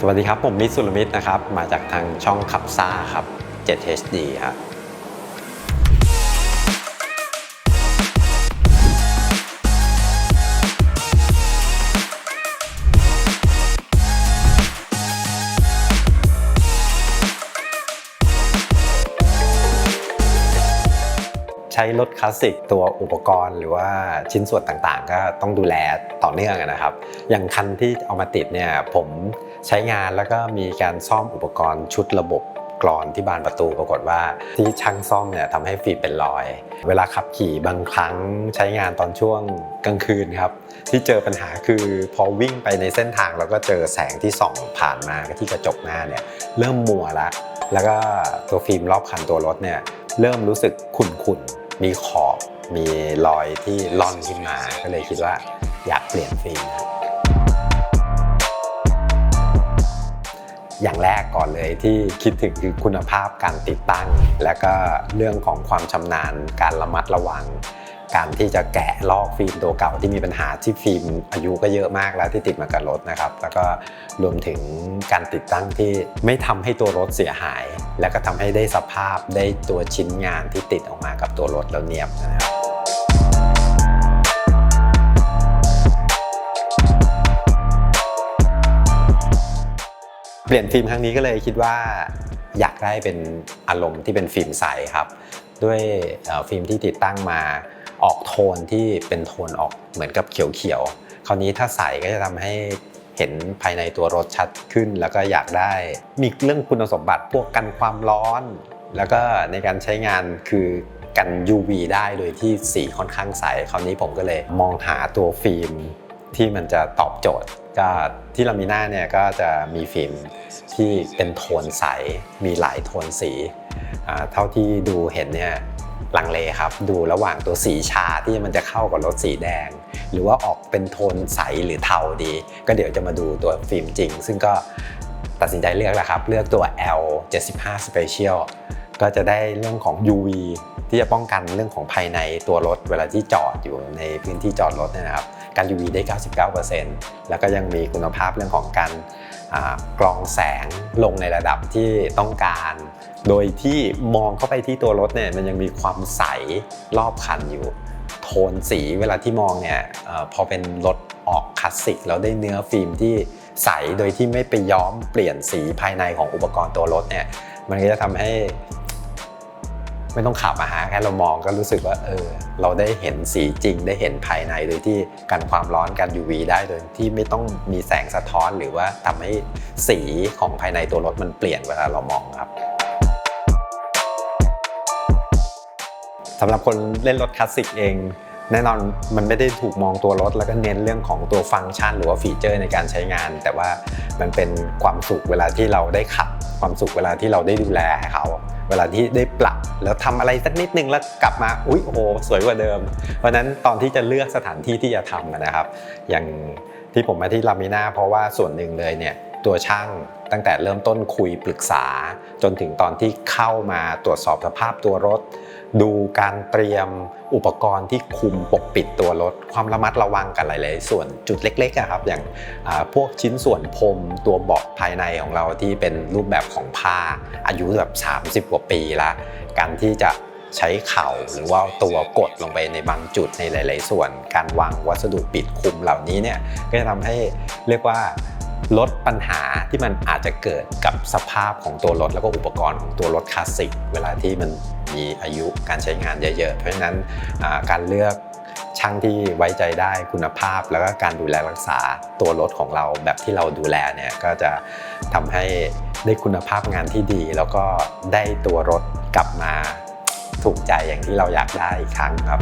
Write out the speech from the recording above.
สวัสดีครับ ผมมิสุรมิตรนะครับ มาจากทางช่องขับซ่าครับ 7HD ครับใช้รถคลาสสิกตัวอุปกรณ์หรือว่าชิ้นส่วนต่างๆ ก็ต้องดูแล ต่อเนื่องนะครับ อย่างคันที่เอามาติดเนี่ยผมใช้งานแล้วก็มีการซ่อมอุปกรณ์ชุดระบบกรอนที่บานประตูปรากฏว่าที่ช่างซ่อมเนี่ยทำให้ฟิล์มเป็นรอย เวลาขับขี่บางครั้งใช้งานตอนช่วงกลางคืนครับ ที่เจอปัญหาคือพอวิ่งไปในเส้นทางแล้วก็เจอแสงที่ส่องผ่านมาที่กระจกหน้าเนี่ยเริ่มมัวละแล้วก็ตัวฟิล์มรอบคันตัวรถเนี่ยเริ่มรู้สึกขุ่นๆมีขอบมีรอยที่ล่อนขึ้นมา ก็เลยคิดว่า อยากเปลี่ยนฟิล์มอย่างแรกก่อนเลยที่คิดถึงคือคุณภาพการติดตั้ง และก็เรื่องของความชำนาญการระมัดระวัง การที่จะแกะลอกฟิล์มตัวเก่าที่มีปัญหาที่ฟิล์มอายุก็เยอะมากแล้วที่ติดมากับรถนะครับ แล้วก็รวมถึงการติดตั้งที่ไม่ทำให้ตัวรถเสียหาย และก็ทำให้ได้สภาพได้ตัวชิ้นงานที่ติดออกมากับตัวรถแล้วเนียบนะครับ เปลี่ยนฟิล์มครั้งนี้ก็เลยคิดว่าอยากได้เป็นอารมณ์ที่เป็นฟิล์มใสครับ ด้วยฟิล์มที่ติดตั้งมาออกโทนที่เป็นโทนออกเหมือนกับเขียวๆ คราวนี้ถ้าใสก็จะทำให้เห็นภายในตัวรถชัดขึ้น แล้วก็อยากได้มีเรื่องคุณสมบัติพวกกันความร้อน แล้วก็ในการใช้งานคือกัน UV ได้โดยที่สีค่อนข้างใส คราวนี้ผมก็เลยมองหาตัวฟิล์ม ที่มันจะตอบโจทย์ ก็ที่ลามิน่าเนี่ยก็จะมีฟิล์มที่เป็นโทนใส มีหลายโทนสี เท่าที่ดูเห็นเนี่ยลังเลครับ ดูระหว่างตัวสีชาที่มันจะเข้ากับรถสีแดง หรือว่าออกเป็นโทนใสหรือเทาดี ก็เดี๋ยวจะมาดูตัวฟิล์มจริง ซึ่งก็ตัดสินใจเลือกแล้วครับ เลือกตัว L 75 Special ก็จะได้เรื่องของ UV ที่จะป้องกันเรื่องของภายในตัวรถ เวลาที่จอดอยู่ในพื้นที่จอดรถนะครับ การ UV ได้ 99%แล้วก็ยังมีคุณภาพเรื่องของการกรองแสงลงในระดับที่ต้องการ โดยที่มองเข้าไปที่ตัวรถเนี่ยมันยังมีความใสรอบคันอยู่ โทนสีเวลาที่มองเนี่ยอพอเป็นรถออกคลาสสิกแล้วได้เนื้อฟิล์มที่ใสโดยที่ไม่ไปย้อมเปลี่ยนสีภายในของอุปกรณ์ตัวรถเนี่ยมันก็จะทำให้ ไม่ต้องขับมาหาแค่เรามองก็รู้สึกว่าเออเราได้เห็นสีจริงได้เห็นภายในโดยที่กันความร้อนกัน UV ได้โดยที่ไม่ต้องมีแสงสะท้อนหรือว่าทำให้สีของภายในตัวรถมันเปลี่ยนเวลาเรามองครับสำหรับคนเล่นรถคลาสสิกเองแน่นอนมันไม่ได้ถูกมองตัวรถ แล้วก็เน้นเรื่องของตัวฟังก์ชัน หรือว่าฟีเจอร์ในการใช้งาน แต่ว่ามันเป็นความสุขเวลาที่เราได้ขับ ความสุขเวลาที่เราได้ดูแลให้เขา เวลาที่ได้ปรับแล้วทำอะไรสักนิดนึงแล้วกลับมาอุ๊ยโอ้สวยกว่าเดิม เพราะนั้นตอนที่จะเลือกสถานที่ที่จะทำนะครับ อย่างที่ผมมาที่ลามิน่าเพราะว่าส่วนหนึ่งเลยเนี่ยตัวช่างตั้งแต่เริ่มต้นคุยปรึกษา จนถึงตอนที่เข้ามาตรวจสอบสภาพตัวรถ ดูการเตรียมอุปกรณ์ที่คุมปกปิดตัวรถ ความระมัดระวังกันหลาย ๆ ส่วนจุดเล็กๆครับอย่างพวกชิ้นส่วนพรมตัวเบาะภายในของเราที่เป็นรูปแบบของผ้าอายุแบบ 30 กว่าปีละการที่จะใช้เข่าหรือว่าตัวกดลงไปในบางจุดในหลาย ๆ ส่วน การวางวัสดุปิดคุมเหล่านี้เนี่ยก็จะทำให้เรียกว่าลดปัญหาที่มันอาจจะเกิดกับสภาพของตัวรถ แล้วก็อุปกรณ์ของตัวรถคลาสสิก เวลาที่มัน มีอายุการใช้งานเยอะๆ เพราะฉะนั้นการเลือกช่างที่ไว้ใจได้คุณภาพ แล้วก็การดูแลรักษาตัวรถของเราแบบที่เราดูแลเนี่ยก็จะทำให้ได้คุณภาพงานที่ดี แล้วก็ได้ตัวรถกลับมาถูกใจอย่างที่เราอยากได้อีกครั้งครับ